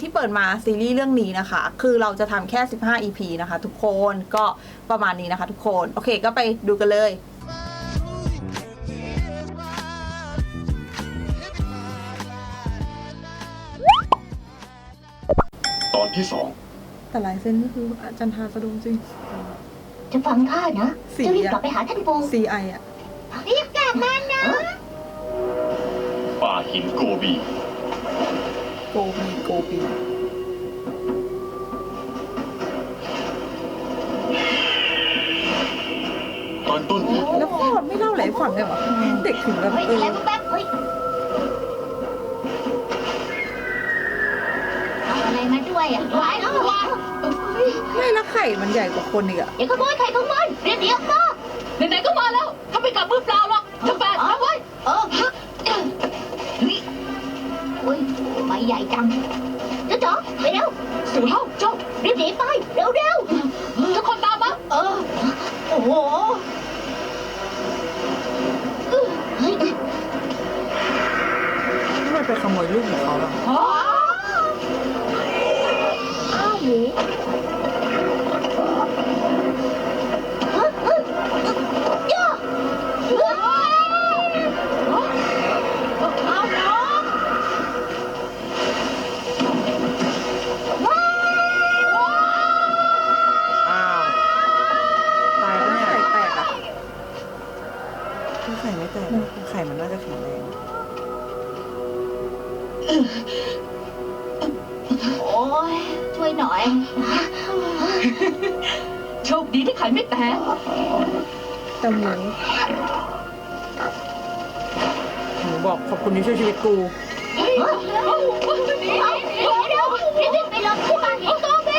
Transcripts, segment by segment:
ที่เปิดมาซีรีส์เรื่องนี้นะคะ คือเราจะทำแค่ 15 EP นะคะ ทุกคนก็ประมาณนี้นะคะ ทุกคน โอเคก็ไปดูกันเลยตอนที่สอง แต่ลายเส้นก็คืออาจารย์ทาสะดุ้งจริง จะฟังข้านะสีจะรีบอะกลับไปหาท่านปู่ CI อะ รีบกลับมานะ ป่าหินโกบี โกบี โกบีตอนต้นแล้วพ่อไม่เล่าอะไรให้ฟังเลยเหรอเด็กถึงแบบเฮ้ยเออะไรอแป๊บๆเฮ้ยเอาอะไรมาด้วยอะไว้แล้ววะไม่และไข่มันใหญ่กว่าคนอีกอะอย่าขโมยไข่ของมันเรียบเดียวมาไหนๆก็มาแล้วถ้าไม่กลับมือเปล่าหรอกจะแปดนะเว้ยเออเฮ้ย โอ้ยใบใหญ่จังเจ้าจ๋อไปเร็วเสือเฮ้าเจ้ารีบหนีไปเร็วเร็วทุกคนตามมาเออ โอ้โหเฮ้ยทำไมไปขโมยลูกของเขาล่ะอ๋ออ้าวหมู บอกขอบคุณที่ช่วยชีวิตกูเฮ้ยแล้วเดี๋ยวเดี๋ยวรีบไปลงที่บ้านของตัวเบ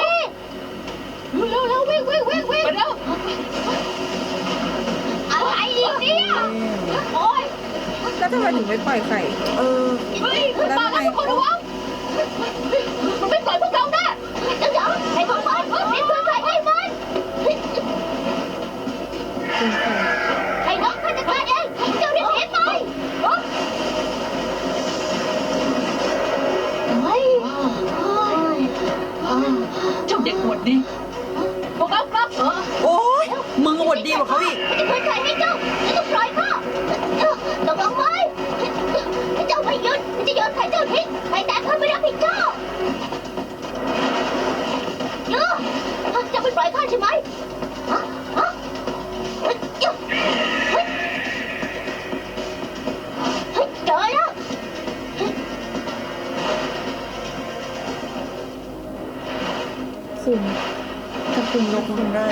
เร็วเร็ววิ่งวิ่งวิ่งวิ่งไปเร็วอะไรอีกเนี่ยโอ้ยแล้วทำไมถึงไม่ปล่อยไข่ เออเฮ้ยมาแล้วทุกคนระวังมันไม่ปล่อยพวกเราแน่เดี๋ยวเดี๋ยวไอ้ของมันรีบช่วยไข่ให้มัน ด็กหมดดี พวกเรากลับเออโอ้ยมึงอวดดีกว่าเขาอีกจะช่วยไข่ให้เจ้าจะต้องปล่อยข้าต้องลงไว้เจ้าไม่หยุดจะโยนไข่เจ้าทิ้งไข่แตกข้าไม่รับผิดชอบเยอะจะไม่ปล่อยข้าใช่ไหม คุมนได้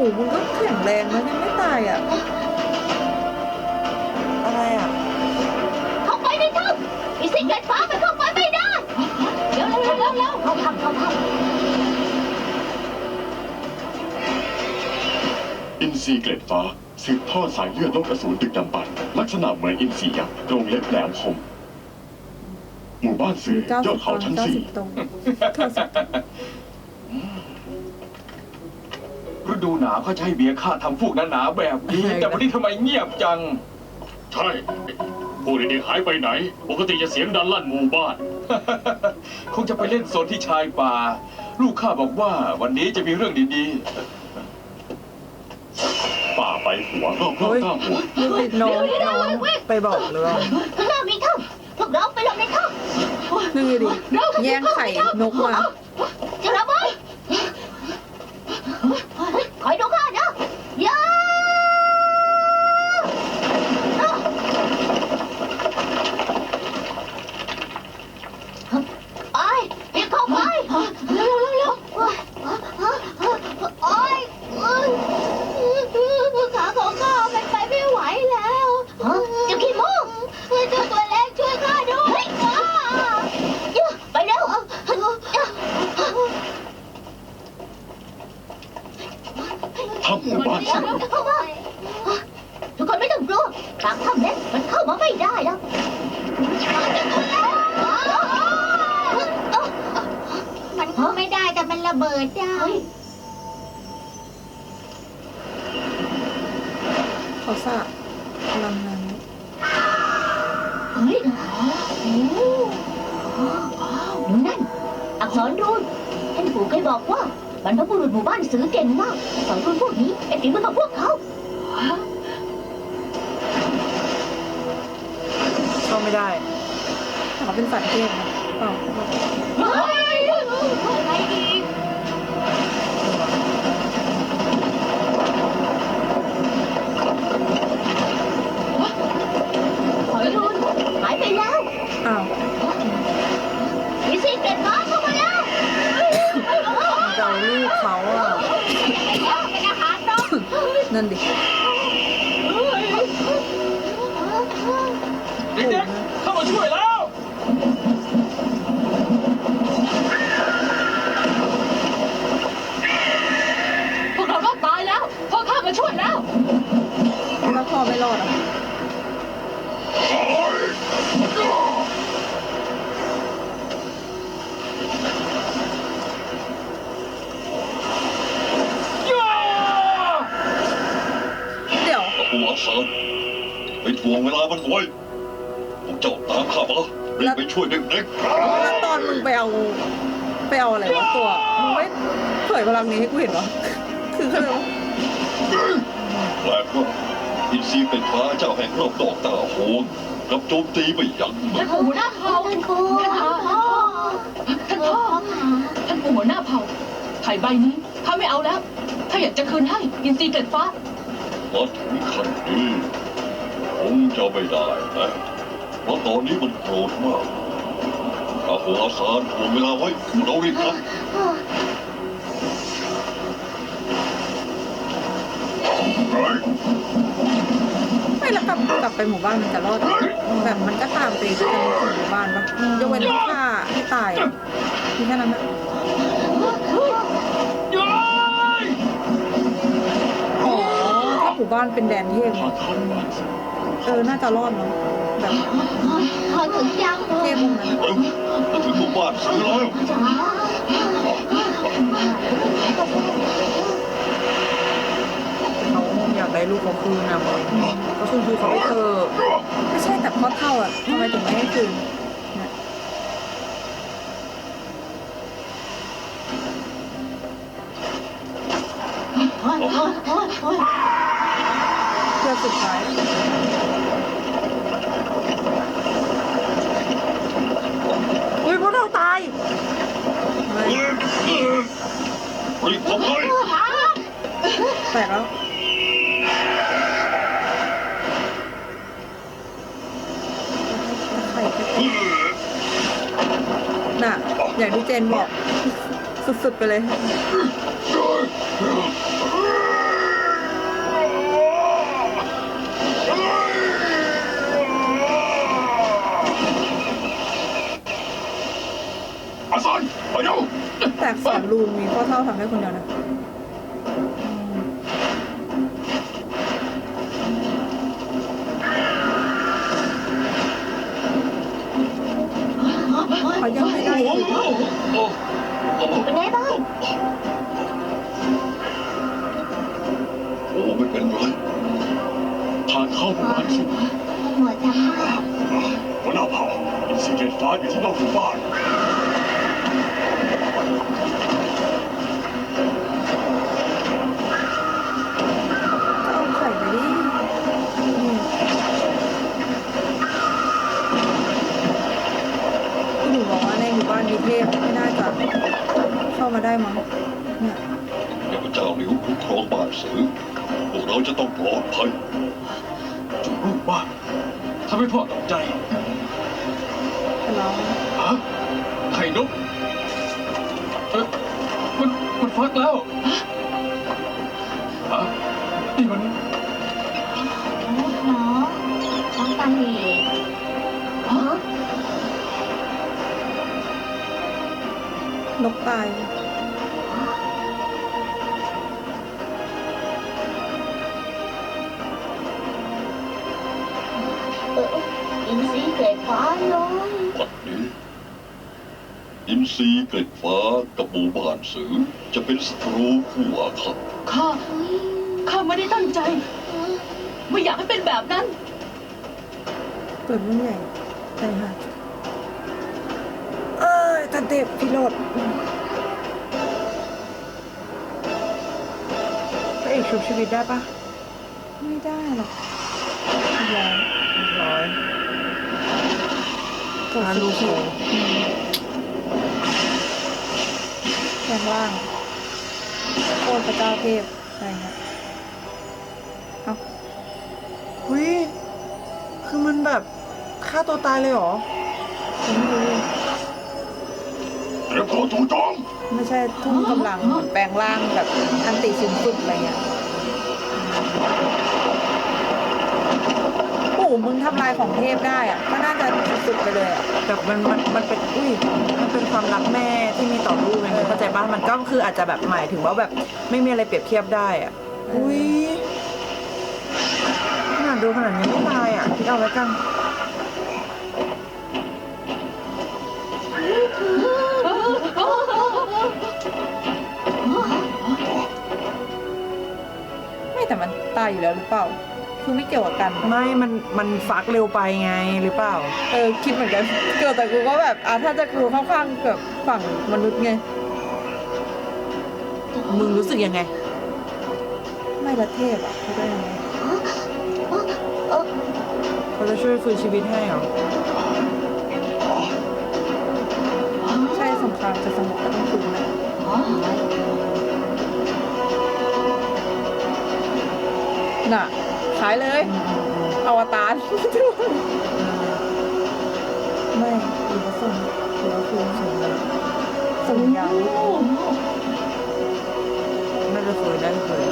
หมูมันก็แข็งแรงแล้วยังไม่ตายอะ อะไรอะ เข้าไปในถ้ำมีสิ่งเกิดฟ้ามันเข้าไปไม่ได้ เร็วเร็วเร็วเร็วเร็วเข้าถ้ำเข้าถ้ำอินทรีเกล็ดฟ้าสืบทอดสายเลือดโลกอสูรดึกดำบรรพ์ลักษณะเหมือนอินทรียักษ์ตรงเล็บแหลมคมหมู่บ้านเสือยอดเขาชั้นสี่ตรงเก้าสิบ ฤดูหนาวเขาจะให้เบียร์ข้าทำพวกหนาๆแบบนี้ แต่วันนี้ทำไมเงียบจัง ใช่พวกเด็กๆหายไปไหน ปกติจะเสียงดังลั่นหมู่บ้าน คงจะไปเล่นโซนที่ชายป่า ลูกข้าบอกว่าวันนี้จะมีเรื่องดีป่าไปหัวรอบๆข้าหัวลูกติดน้องน้องไปบอกหรือว่าข้างหน้ามีถ้ำพวกเราไปหลบในถ้ำนี่ดิแย่งไข่นกมา จะระเบิดคอยดูข้านะอย่าไปรีบเข้าไปเร็วเร็วเร็ว ถ้ำหมู่บ้านเสือเข้ามาทุกคนไม่ต้องกลัวปากถ้ำเล็กมันเข้ามาไม่ได้แล้วมันเข้าไม่ได้แต่มันระเบิดได้เขาสะพลังงาน เฮ้ยโอ้ดูนั่น อักษรรูนท่านปู่เคยบอกว่า บรรพบุรุษหมู่บ้านซื้อเก่งมากอักษรรูนพวกนี้เป็นฝีมือของพวกเขาเข้าไม่ได้แต่เขาเป็นสัตว์เทพนะเปล่าเฮ้ยอะไรอีกอักษรรูนหายไปแล้วอ้าว ลูกเขาอะเป็นอาหารนกนั่นดิเด็กๆเข้ามาช่วยแล้วพวกเรารอดตายแล้วพ่อข้ามาช่วยแล้วแล้วพอไม่รอด วงเวลามันไว้พวกเจ้าตามข้ามารีบไปช่วยเด็กแล้วตอนมึงไปเอาไปเอาอะไรวะตัวมึงไม่เผยพลังนี้ให้กูเห็นวะคือเขาเรียกว่าๆแปลกว่าอินทรีย์เป็นฟ้าเจ้าแห่งรอบดอกตาโหงกลับโจมตีไม่ยั้งท่านปู่หัวหน้าเผ่าท่านครูท่านพ่อท่านพ่อท่านปู่หัวหน้าเผ่าไข่ใบนี้ข้าไม่เอาแล้ว ถ้าอยากจะคืนให้อินทรีย์เกล็ดฟ้ามาถึงขั้นนี้ คงจะไม่ได้นะเพราะตอนนี้มันโกรธมากอาหัวอาสารถ่วงเวลาไว้เรารีบทำไม่แล้วกลับกลับไปหมู่บ้านมันจะรอดเหรอแบบมันก็ตามไปจนถึงหมู่บ้านปะยกเว้นฆ่าให้ตายอะมีแค่นั้นนะอ๋อถ้าหมู่บ้านเป็นแดนเทพทาง เข้าบ้านเสือเออ น่าจะรอดเนาะแบบพอถึงยังเทพพวกนั้นเร็วมาถึงหมู่บ้านเสือแล้วเขาอยากได้ลูกเขาคืนนะบอกก็คืนคือเขาไปเถอะไม่ใช่แต่พ่อเท่าอะทำไมถึงไม่ให้คืน แตกแล้วน่ะ อย่างที่เจนบอก สุดๆไปเลย อาสารไปเร็ว แต่สอนรูนมีพ่อเท่าทำได้คนเดียวนะเขายังไม่ได้อีกเป็นไงบ้างโอ้ไม่เป็นไรทางเข้าหมู่บ้านเสือหัวจังหัวหน้าเผ่าอินทรีย์เกตฟ้าอยู่ที่นอกหมู่บ้าน ไข่นกเอมันมันฟักแล้วอะนี่มันเนาะน้องตาเหตุฮะนกตาย เอออินซีเกิดฟ้าเลดหนึ่ง อินทรีย์เกล็ดฟ้ากับหมู่บ้านสือจะเป็นศัตรูคู่อาฆาตข้า ข้าไม่ได้ตั้งใจ ไม่อยากให้เป็นแบบนั้น เปิดรุ่นใหญ่ใช่ค่ะเอ้ยทันเทพพิโรธพระเอกชุบชีวิตได้ปะไม่ได้หรอกร้อยเรียบร้อยพาลูก โผล่แปลงร่างโคตรพระเจ้าเทพอะไรเงี้ยเอาวิคือมันแบบฆ่าตัวตายเลยเหรอผมไม่รู้เตรียมตัวจู่โจมไม่ใช่ทุ่มกำลังเหมือนแปลงร่างแบบอันติสูงสุดอะไรเงี้ยโอ้โหมึงทำลายของเทพได้อะก็น่าจะสุดๆไปเลยอะแต่มันมันมันเป็นอุ้ยมันเป็นความรักแม่ที่มีต่อลูกไงเออเข้าใจป่ะมันก็คืออาจจะแบบหมายถึงว่าแบบไม่มีอะไรเปรียบเทียบได้อะอุ้ยขนาดดูขนาดนี้ไม่ตายอะคิดเอาไว้กันไม่แต่มันตายอยู่แล้วหรือเปล่า คือไม่เกี่ยวกับกัน ไม่ มัน มันฟักเร็วไปไงหรือเปล่า เออคิดเหมือนกันเกิดแต่กูก็แบบอะถ้าจะกูเข้าข้างกับฝั่งมนุษย์ไง มึงรู้สึกยังไง ไม่ละเทพอะเขาได้ยังไงเขาจะช่วยฟื้นชีวิตให้เหรอ ใช่สงครามจะสงบก็ต้องฟื้นนะน่ะ ขายเลยอวตารไม่หรือว่าส่งหรือว่าคืนส่งเลยส่งยาวน่าจะฟื้นน่าจะฟื้น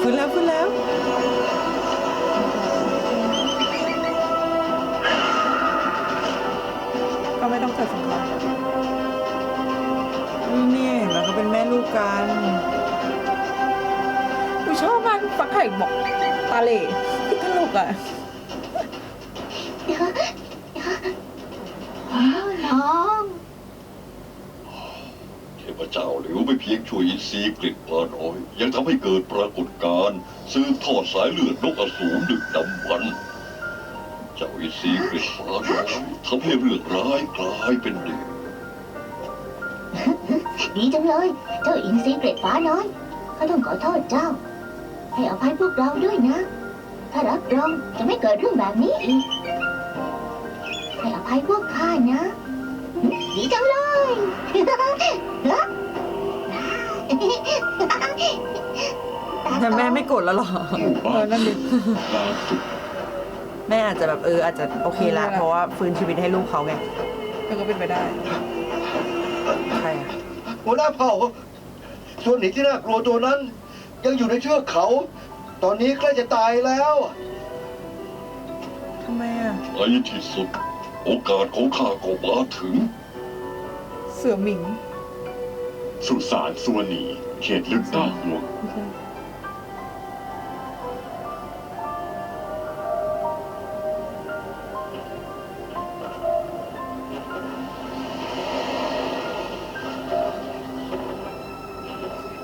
ฟื้นแล้วฟื้นแล้วก็ไม่ต้องเกิดสงครามนี่เนี่ยเห็นไหมเขาเป็นแม่ลูกกัน ฟักไข่บอกตาเล่ตลกอะน้องเทพเจ้าหลิวไม่เพียงช่วยอินทรีย์กฤษพาน้อย ยังทำให้เกิดปรากฏการณ์สืบทอดสายเลือดนกอสูรดึกดำบรรพ์เจ้าอินทรีย์กฤษพาน้อยทำให้เรื่องร้ายกลายเป็นดีดีจังเลย เจ้าอินทรีย์เกร็ดฟ้าน้อยข้าต้องขอโทษเจ้า ให้อภัยพวกเราด้วยนะ ถ้ารับรองจะไม่เกิดเรื่องแบบนี้อีก ให้อภัยพวกข้านะ ดีจังเลยแต่แม่ไม่โกรธแล้วเหรอ เออนั่นดิแม่อาจจะแบบเอออาจจะโอเคละ เพราะว่าฟื้นชีวิตให้ลูกเขาไงมันก็เป็นไปได้ ใครอะหัวหน้าเผ่าส่วนหนีที่น่ากลัวตัวนั้น ยังอยู่ในเชือกเขา ตอนนี้ใกล้จะตายแล้วทำไมอะในที่สุด โอกาสของข้าก็มาถึง เสือหมิง สุสานสวนีเขตลึกต้าห่วง ไม่ใช่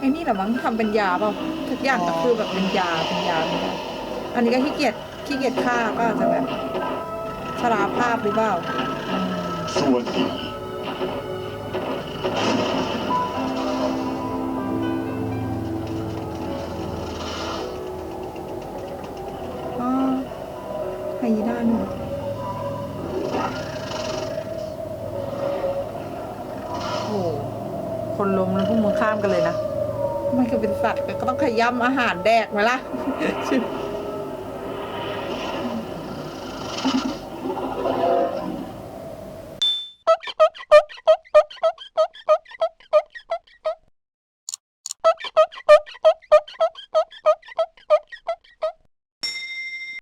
ไอ้นี่แหละมั้งทำเป็นยาเปล่าทุกอย่างก็คือแบบเป็นยาเป็นยาเป็นยาอันนี้ก็ขี้เกียจขี้เกียจฆ่าก็อาจจะแบบชราภาพหรือเปล่าสวนีอ๋อไฮยีน่าหนูโอ้โหคนล้มแล้วพวกมึงข้ามกันเลยนะ มันก็เป็นสัตว์ก็ต้องขย้ำอาหารแดกไหมล่ะ